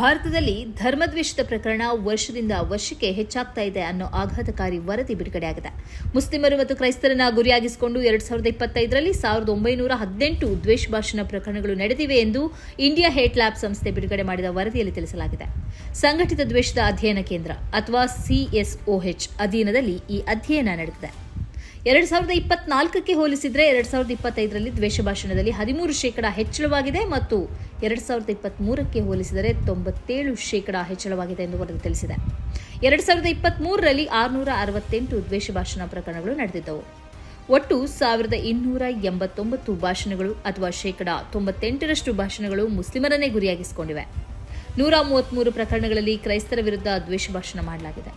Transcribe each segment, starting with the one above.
ಭಾರತದಲ್ಲಿ ಧರ್ಮದ್ವೇಷದ ಪ್ರಕರಣ ವರ್ಷದಿಂದ ವರ್ಷಕ್ಕೆ ಹೆಚ್ಚಾಗ್ತಾ ಇದೆ ಅನ್ನೋ ಆಘಾತಕಾರಿ ವರದಿ ಬಿಡುಗಡೆಯಾಗಿದೆ. ಮುಸ್ಲಿಮರು ಮತ್ತು ಕ್ರೈಸ್ತರನ್ನ ಗುರಿಯಾಗಿಸಿಕೊಂಡು ಎರಡ್ ಸಾವಿರದ ಇಪ್ಪತ್ತೈದರಲ್ಲಿ ಸಾವಿರದ ಒಂಬೈನೂರ ಹದಿನೆಂಟು ದ್ವೇಷ ಭಾಷಣ ಪ್ರಕರಣಗಳು ನಡೆದಿವೆ ಎಂದು ಇಂಡಿಯಾ ಹೇಟ್ ಲ್ಯಾಬ್ ಸಂಸ್ಥೆ ಬಿಡುಗಡೆ ಮಾಡಿದ ವರದಿಯಲ್ಲಿ ತಿಳಿಸಲಾಗಿದೆ. ಸಂಘಟಿತ ದ್ವೇಷದ ಅಧ್ಯಯನ ಕೇಂದ್ರ ಅಥವಾ ಸಿಎಸ್ಒಎಚ್ ಅಧೀನದಲ್ಲಿ ಈ ಅಧ್ಯಯನ ನಡೆದಿದೆ. ಎರಡ್ ಸಾವಿರದ ಇಪ್ಪತ್ನಾಲ್ಕಕ್ಕೆ ಹೋಲಿಸಿದ್ರೆ ಎರಡ್ ಸಾವಿರದ ಇಪ್ಪತ್ತೈದರಲ್ಲಿ ದ್ವೇಷ ಭಾಷಣದಲ್ಲಿ ಹದಿಮೂರು ಶೇಕಡ ಹೆಚ್ಚಳವಾಗಿದೆ ಮತ್ತು ಎರಡ್ ಸಾವಿರದ ಇಪ್ಪತ್ಮೂರಕ್ಕೆ ಹೋಲಿಸಿದರೆ ತೊಂಬತ್ತೇಳು ಶೇಕಡ ಹೆಚ್ಚಳವಾಗಿದೆ ಎಂದು ವರದಿ ತಿಳಿಸಿದೆ. ಎರಡ್ ಸಾವಿರದ ಇಪ್ಪತ್ಮೂರರಲ್ಲಿ ಆರುನೂರ ಅರವತ್ತೆಂಟು ದ್ವೇಷ ಭಾಷಣ ಪ್ರಕರಣಗಳು ನಡೆದಿದ್ದವು. ಒಟ್ಟು ಸಾವಿರದ ಇನ್ನೂರ ಎಂಬತ್ತೊಂಬತ್ತು ಭಾಷಣಗಳು ಅಥವಾ ಶೇಕಡ ತೊಂಬತ್ತೆಂಟರಷ್ಟು ಭಾಷಣಗಳು ಮುಸ್ಲಿಮರನ್ನೇ ಗುರಿಯಾಗಿಸಿಕೊಂಡಿವೆ. ನೂರ ಮೂವತ್ತ್ಮೂರು ಪ್ರಕರಣಗಳಲ್ಲಿ ಕ್ರೈಸ್ತರ ವಿರುದ್ಧ ದ್ವೇಷ ಭಾಷಣ ಮಾಡಲಾಗಿದೆ.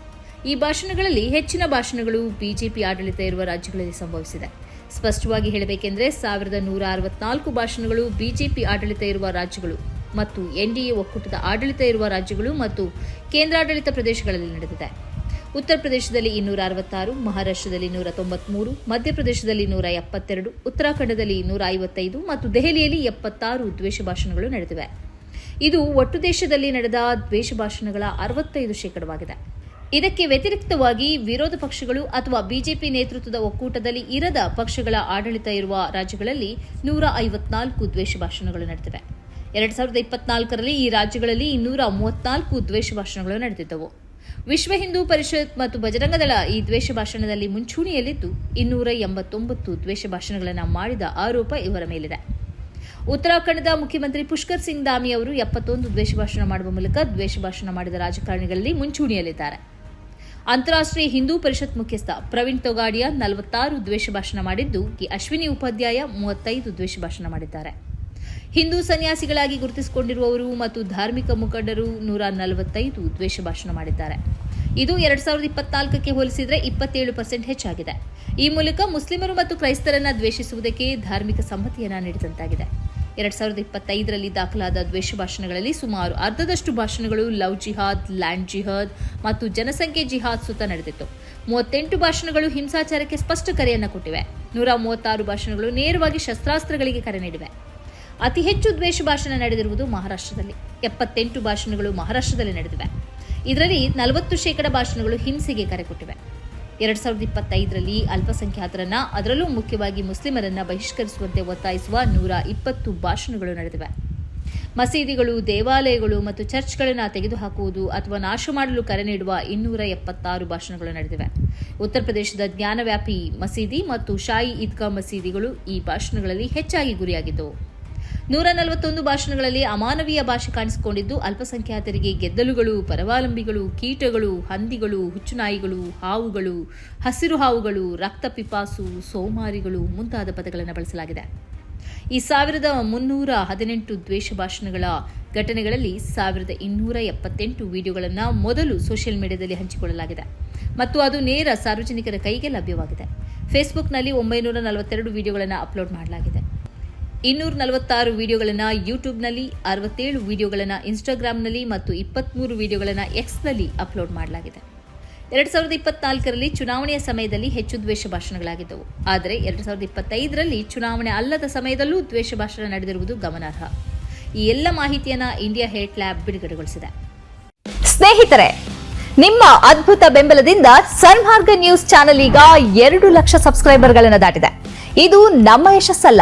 ಈ ಭಾಷಣಗಳಲ್ಲಿ ಹೆಚ್ಚಿನ ಭಾಷಣಗಳು ಬಿಜೆಪಿ ಆಡಳಿತ ಇರುವ ರಾಜ್ಯಗಳಲ್ಲಿ ಸಂಭವಿಸಿದೆ. ಸ್ಪಷ್ಟವಾಗಿ ಹೇಳಬೇಕೆಂದರೆ ಸಾವಿರದ ನೂರ ಅರವತ್ನಾಲ್ಕು ಭಾಷಣಗಳು ಬಿಜೆಪಿ ಆಡಳಿತ ಇರುವ ರಾಜ್ಯಗಳು ಮತ್ತು ಎನ್ಡಿಎ ಒಕ್ಕೂಟದ ಆಡಳಿತ ಇರುವ ರಾಜ್ಯಗಳು ಮತ್ತು ಕೇಂದ್ರಾಡಳಿತ ಪ್ರದೇಶಗಳಲ್ಲಿ ನಡೆದಿದೆ. ಉತ್ತರ ಪ್ರದೇಶದಲ್ಲಿ ಇನ್ನೂರ ಅರವತ್ತಾರು, ಮಹಾರಾಷ್ಟ್ರದಲ್ಲಿ ನೂರ ತೊಂಬತ್ಮೂರು, ಮಧ್ಯಪ್ರದೇಶದಲ್ಲಿ ನೂರ ಎಪ್ಪತ್ತೆರಡು, ಉತ್ತರಾಖಂಡದಲ್ಲಿ ನೂರ ಐವತ್ತೈದು ಮತ್ತು ದೆಹಲಿಯಲ್ಲಿ ಎಪ್ಪತ್ತಾರು ದ್ವೇಷ ಭಾಷಣಗಳು ನಡೆದಿವೆ. ಇದು ಒಟ್ಟು ದೇಶದಲ್ಲಿ ನಡೆದ ದ್ವೇಷ ಭಾಷಣಗಳ ಅರವತ್ತೈದು ಶೇಕಡವಾಗಿದೆ. ಇದಕ್ಕೆ ವ್ಯತಿರಿಕ್ತವಾಗಿ ವಿರೋಧ ಪಕ್ಷಗಳು ಅಥವಾ ಬಿಜೆಪಿ ನೇತೃತ್ವದ ಒಕ್ಕೂಟದಲ್ಲಿ ಇರದ ಪಕ್ಷಗಳ ಆಡಳಿತ ಇರುವ ರಾಜ್ಯಗಳಲ್ಲಿ ನೂರ ಐವತ್ನಾಲ್ಕು ದ್ವೇಷ ಭಾಷಣಗಳು ನಡೆದಿವೆ. ಎರಡ್ ಸಾವಿರದ ಇಪ್ಪತ್ನಾಲ್ಕರಲ್ಲಿ ಈ ರಾಜ್ಯಗಳಲ್ಲಿ ಇನ್ನೂರ ಮೂವತ್ನಾಲ್ಕು ದ್ವೇಷ ಭಾಷಣಗಳು ನಡೆದಿದ್ದವು. ವಿಶ್ವ ಹಿಂದೂ ಪರಿಷತ್ ಮತ್ತು ಬಜರಂಗದಳ ಈ ದ್ವೇಷ ಭಾಷಣದಲ್ಲಿ ಮುಂಚೂಣಿಯಲ್ಲಿದ್ದು ಇನ್ನೂರ ಎಂಬತ್ತೊಂಬತ್ತು ದ್ವೇಷ ಭಾಷಣಗಳನ್ನು ಮಾಡಿದ ಆರೋಪ ಇವರ ಮೇಲಿದೆ. ಉತ್ತರಾಖಂಡದ ಮುಖ್ಯಮಂತ್ರಿ ಪುಷ್ಕರ್ ಸಿಂಗ್ ದಾಮಿ ಅವರು ಎಪ್ಪತ್ತೊಂದು ದ್ವೇಷ ಭಾಷಣ ಮಾಡುವ ಮೂಲಕ ದ್ವೇಷ ಭಾಷಣ ಮಾಡಿದ ರಾಜಕಾರಣಿಗಳಲ್ಲಿ ಮುಂಚೂಣಿಯಲ್ಲಿದ್ದಾರೆ. ಅಂತಾರಾಷ್ಟ್ರೀಯ ಹಿಂದೂ ಪರಿಷತ್ ಮುಖ್ಯಸ್ಥ ಪ್ರವೀಣ್ ತೊಗಾಡಿಯಾ ನಲವತ್ತಾರು ದ್ವೇಷ ಭಾಷಣ ಮಾಡಿದ್ದು ಈ ಅಶ್ವಿನಿ ಉಪಾಧ್ಯಾಯ ಮೂವತ್ತೈದು ದ್ವೇಷ ಭಾಷಣ ಮಾಡಿದ್ದಾರೆ. ಹಿಂದೂ ಸನ್ಯಾಸಿಗಳಾಗಿ ಗುರುತಿಸಿಕೊಂಡಿರುವವರು ಮತ್ತು ಧಾರ್ಮಿಕ ಮುಖಂಡರು ನೂರ ನಲವತ್ತೈದು ದ್ವೇಷ ಭಾಷಣ ಮಾಡಿದ್ದಾರೆ. ಇದು ಎರಡ್ ಸಾವಿರದ ಇಪ್ಪತ್ನಾಲ್ಕಕ್ಕೆ ಹೋಲಿಸಿದರೆ ಇಪ್ಪತ್ತೇಳು ಪರ್ಸೆಂಟ್ ಹೆಚ್ಚಾಗಿದೆ. ಈ ಮೂಲಕ ಮುಸ್ಲಿಮರು ಮತ್ತು ಕ್ರೈಸ್ತರನ್ನ ದ್ವೇಷಿಸುವುದಕ್ಕೆ ಧಾರ್ಮಿಕ ಸಮ್ಮತಿಯನ್ನ ನೀಡಿದಂತಾಗಿದೆ. ಎರಡ್ ಸಾವಿರದ ಇಪ್ಪತ್ತೈದರಲ್ಲಿ ದಾಖಲಾದ ದ್ವೇಷ ಭಾಷಣಗಳಲ್ಲಿ ಸುಮಾರು ಅರ್ಧದಷ್ಟು ಭಾಷಣಗಳು ಲವ್ ಜಿಹಾದ್, ಲ್ಯಾಂಡ್ ಜಿಹಾದ್ ಮತ್ತು ಜನಸಂಖ್ಯೆ ಜಿಹಾದ್ ಸುತ್ತ ನಡೆದಿತ್ತು. ಮೂವತ್ತೆಂಟು ಭಾಷಣಗಳು ಹಿಂಸಾಚಾರಕ್ಕೆ ಸ್ಪಷ್ಟ ಕರೆಯನ್ನು ಕೊಟ್ಟಿವೆ. ನೂರ ಮೂವತ್ತಾರು ಭಾಷಣಗಳು ನೇರವಾಗಿ ಶಸ್ತ್ರಾಸ್ತ್ರಗಳಿಗೆ ಕರೆ ನೀಡಿವೆ. ಅತಿ ಹೆಚ್ಚು ದ್ವೇಷ ಭಾಷಣ ನಡೆದಿರುವುದು ಮಹಾರಾಷ್ಟ್ರದಲ್ಲಿ. ಎಪ್ಪತ್ತೆಂಟು ಭಾಷಣಗಳು ಮಹಾರಾಷ್ಟ್ರದಲ್ಲಿ ನಡೆದಿವೆ. ಇದರಲ್ಲಿ ನಲವತ್ತು ಶೇಕಡ ಭಾಷಣಗಳು ಹಿಂಸೆಗೆ ಕರೆ ಕೊಟ್ಟಿವೆ. ಎರಡ್ ಸಾವಿರದ ಇಪ್ಪತ್ತೈದರಲ್ಲಿ ಅಲ್ಪಸಂಖ್ಯಾತರನ್ನ, ಅದರಲ್ಲೂ ಮುಖ್ಯವಾಗಿ ಮುಸ್ಲಿಮರನ್ನ ಬಹಿಷ್ಕರಿಸುವಂತೆ ಒತ್ತಾಯಿಸುವ ನೂರ ಇಪ್ಪತ್ತು ಭಾಷಣಗಳು ನಡೆದಿವೆ. ಮಸೀದಿಗಳು, ದೇವಾಲಯಗಳು ಮತ್ತು ಚರ್ಚ್ಗಳನ್ನು ತೆಗೆದುಹಾಕುವುದು ಅಥವಾ ನಾಶ ಮಾಡಲು ಕರೆ ನೀಡುವ ಇನ್ನೂರ ಎಪ್ಪತ್ತಾರು ಭಾಷಣಗಳು ನಡೆದಿವೆ. ಉತ್ತರ ಪ್ರದೇಶದ ಜ್ಞಾನವ್ಯಾಪಿ ಮಸೀದಿ ಮತ್ತು ಶಾಯಿ ಈದ್ಗಾ ಮಸೀದಿಗಳು ಈ ಭಾಷಣಗಳಲ್ಲಿ ಹೆಚ್ಚಾಗಿ ಗುರಿಯಾಗಿದ್ದವು. ನೂರ ನಲವತ್ತೊಂದು ಭಾಷಣಗಳಲ್ಲಿ ಅಮಾನವೀಯ ಭಾಷೆ ಕಾಣಿಸಿಕೊಂಡಿದ್ದು, ಅಲ್ಪಸಂಖ್ಯಾತರಿಗೆ ಗೆದ್ದಲುಗಳು, ಪರವಾಲಂಬಿಗಳು, ಕೀಟಗಳು, ಹಂದಿಗಳು, ಹುಚ್ಚುನಾಯಿಗಳು, ಹಾವುಗಳು, ಹಸಿರು ಹಾವುಗಳು, ರಕ್ತ ಪಿಪಾಸು, ಸೋಮಾರಿಗಳು ಮುಂತಾದ ಪದಗಳನ್ನು ಬಳಸಲಾಗಿದೆ. ಈ ಸಾವಿರದ ಮುನ್ನೂರ ಹದಿನೆಂಟು ದ್ವೇಷ ಭಾಷಣಗಳ ಘಟನೆಗಳಲ್ಲಿ ಸಾವಿರದ ಇನ್ನೂರ ಎಪ್ಪತ್ತೆಂಟು ವಿಡಿಯೋಗಳನ್ನು ಮೊದಲು ಸೋಷಿಯಲ್ ಮೀಡಿಯಾದಲ್ಲಿ ಹಂಚಿಕೊಳ್ಳಲಾಗಿದೆ. ಮತ್ತು ಅದು ನೇರ ಸಾರ್ವಜನಿಕರ ಕೈಗೆ ಲಭ್ಯವಾಗಿದೆ. ಫೇಸ್ಬುಕ್ನಲ್ಲಿ ಒಂಬೈನೂರ ನಲವತ್ತೆರಡು ವಿಡಿಯೋಗಳನ್ನು ಅಪ್ಲೋಡ್ ಮಾಡಲಾಗಿದೆ. ಇನ್ನೂರ ನಲವತ್ತಾರು ವಿಡಿಯೋಗಳನ್ನು ಯೂಟ್ಯೂಬ್ನಲ್ಲಿ, ಅರವತ್ತೇಳು ವಿಡಿಯೋಗಳನ್ನು ಇನ್ಸ್ಟಾಗ್ರಾಮ್ನಲ್ಲಿ ಮತ್ತು ಇಪ್ಪತ್ತ್ಮೂರು ವಿಡಿಯೋಗಳನ್ನು ಎಕ್ಸ್ನಲ್ಲಿ ಅಪ್ಲೋಡ್ ಮಾಡಲಾಗಿದೆ. ಎರಡು ಸಾವಿರದ ಇಪ್ಪತ್ನಾಲ್ಕರಲ್ಲಿ ಚುನಾವಣೆಯ ಸಮಯದಲ್ಲಿ ಹೆಚ್ಚು ದ್ವೇಷ ಭಾಷಣಗಳಾಗಿದ್ದವು. ಆದರೆ ಎರಡು ಸಾವಿರದ ಇಪ್ಪತ್ತೈದರಲ್ಲಿ ಚುನಾವಣೆ ಅಲ್ಲದ ಸಮಯದಲ್ಲೂ ದ್ವೇಷ ಭಾಷಣ ನಡೆದಿರುವುದು ಗಮನಾರ್ಹ. ಈ ಎಲ್ಲ ಮಾಹಿತಿಯನ್ನು ಇಂಡಿಯಾ ಹೇಟ್ ಲ್ಯಾಬ್ ಬಿಡುಗಡೆಗೊಳಿಸಿದೆ. ಸ್ನೇಹಿತರೆ, ನಿಮ್ಮ ಅದ್ಭುತ ಬೆಂಬಲದಿಂದ ಸನ್ಮಾರ್ಗ ನ್ಯೂಸ್ ಚಾನೆಲ್ ಈಗ ಎರಡು ಲಕ್ಷ ಸಬ್ಸ್ಕ್ರೈಬರ್ಗಳನ್ನು ದಾಟಿದೆ. ಇದು ನಮ್ಮ ಯಶಸ್ಸಲ್ಲ.